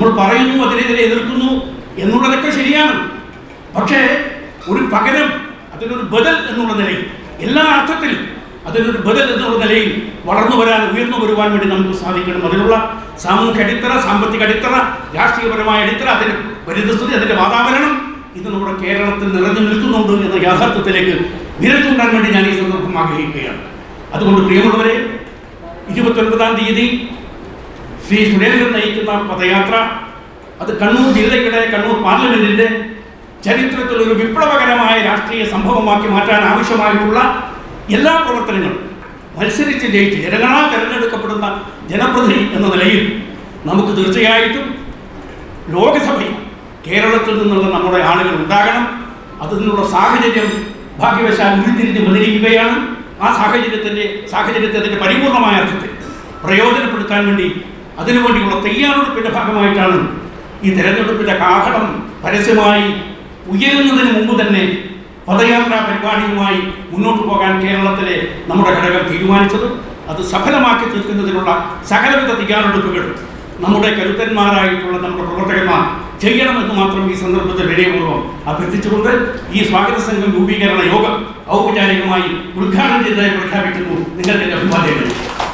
നമ്മൾ പറയുന്നു അതിനെതിരെ എതിർക്കുന്നു എന്നുള്ളതൊക്കെ ശരിയാണ്. പക്ഷേ ഒരു പകരം അതിനൊരു ബദൽ എന്നുള്ള നിലയിൽ എല്ലാ അർത്ഥത്തിലും അതിനൊരു ബദൽ എന്നുള്ള നിലയിൽ വളർന്നു വരാൻ ഉയർന്നു വരുവാൻ വേണ്ടി നമുക്ക് സാധിക്കണം. അതിനുള്ള സാമൂഹ്യ അടിത്തറ സാമ്പത്തിക അടിത്തറ രാഷ്ട്രീയപരമായ അടിത്തറ അതിന്റെ പരിതസ്ഥിതി അതിന്റെ വാതാവരണം ഇത് നമ്മുടെ കേരളത്തിൽ നിറഞ്ഞു നിൽക്കുന്നുണ്ട് എന്ന യാഥാർത്ഥ്യത്തിലേക്ക് വിരൽ ചൂണ്ടാൻ വേണ്ടി ഞാൻ ഈ സന്ദർഭം ആഗ്രഹിക്കുകയാണ്. അതുകൊണ്ട് പ്രിയമുള്ളവരെ ഇരുപത്തൊൻപതാം തീയതി ശ്രീ സുരേന്ദ്രൻ നയിക്കുന്ന പദയാത്ര അത് കണ്ണൂർ ജില്ലയുടെ കണ്ണൂർ പാർലമെന്റിന്റെ ചരിത്രത്തിൽ ഒരു വിപ്ലവകരമായ രാഷ്ട്രീയ സംഭവമാക്കി മാറ്റാൻ ആവശ്യമായിട്ടുള്ള എല്ലാ പ്രവർത്തനങ്ങളും മത്സരിച്ച് ജയിച്ച് ജനങ്ങളാൽ തെരഞ്ഞെടുക്കപ്പെടുന്ന ജനപ്രതിനിധി എന്ന നിലയിൽ നമുക്ക് തീർച്ചയായിട്ടും ലോകസഭയിൽ കേരളത്തിൽ നിന്നുള്ള നമ്മുടെ ആളുകൾ ഉണ്ടാകണം. അതിനുള്ള സാഹചര്യം ഭാഗ്യവശാൽ ഉരുത്തിരിഞ്ഞ് വന്നിരിക്കുകയാണ്. ആ സാഹചര്യത്തിന്റെ സാഹചര്യത്തെ അതിന്റെ പരിപൂർണമായ അർത്ഥത്തിൽ പ്രയോജനപ്പെടുത്താൻ വേണ്ടി അതിനുവേണ്ടിയുള്ള തയ്യാറെടുപ്പിന്റെ ഭാഗമായിട്ടാണ് ഈ തെരഞ്ഞെടുപ്പിന്റെ കാഹളം പരസ്യമായി ഉയരുന്നതിന് മുമ്പ് തന്നെ പദയാത്രാ പരിപാടിയുമായി മുന്നോട്ട് പോകാൻ കേരളത്തിലെ നമ്മുടെ ഘടകം തീരുമാനിച്ചത്. അത് സഫലമാക്കി തീർക്കുന്നതിനുള്ള സകലവിധ തയ്യാറെടുപ്പുകൾ നമ്മുടെ കരുത്തന്മാരായിട്ടുള്ള നമ്മുടെ പ്രവർത്തകന്മാർ ചെയ്യണമെന്ന് മാത്രം ഈ സന്ദർഭത്തിൽ വിനയപൂർവം അഭ്യർത്ഥിച്ചുകൊണ്ട് ഈ സ്വാഗത സംഘം രൂപീകരണ യോഗം ഔപചാരികമായി ഉദ്ഘാടനം ചെയ്തതായി പ്രഖ്യാപിക്കുന്നു. നിങ്ങൾക്ക് എന്റെ